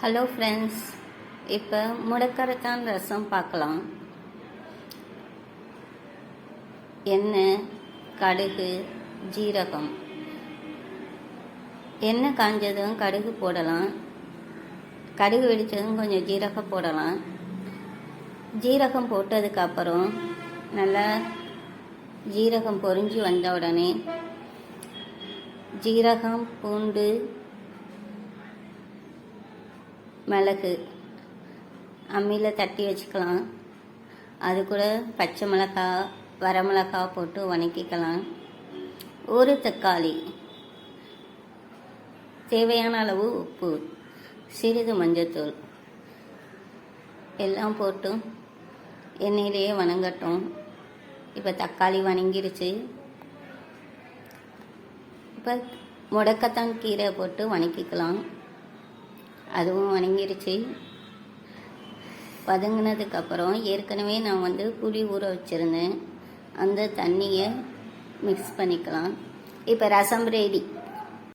Hello friends இப்போ முடக்கரைத்தான் ரசம் பார்க்கலாம். எண்ணெய் கடுகு ஜீரகம். எண்ணெய் காஞ்சதும் கடுகு போடலாம். கடுகு வெடித்ததும் கொஞ்சம் ஜீரகம் போடலாம். ஜீரகம் போட்டதுக்கப்புறம் நல்லா ஜீரகம் பொரிஞ்சு வந்த உடனே ஜீரகம் பூண்டு மிளகு அம்மியில் தட்டி வச்சுக்கலாம். அது கூட பச்சை மிளகா வரமிளகாய் போட்டு வணக்கிக்கலாம். ஒரு தக்காளி. தேவையான அளவு உப்பு சிறிது மஞ்சத்தூள். எல்லாம் போட்டு எண்ணெயிலேயே வணங்கட்டும். இப்போ தக்காளி வணங்கிருச்சு. இப்போ முடக்கத்தான் கீரை போட்டு வணக்கிக்கலாம். அதுவும் வணங்கிருச்சு. வதங்கினதுக்கப்புறம் ஏற்கனவே நான் வந்து புளி ஊற வச்சுருந்தேன். அந்த தண்ணியை மிக்ஸ் பண்ணிக்கலாம். இப்போ ரசம் ரெடி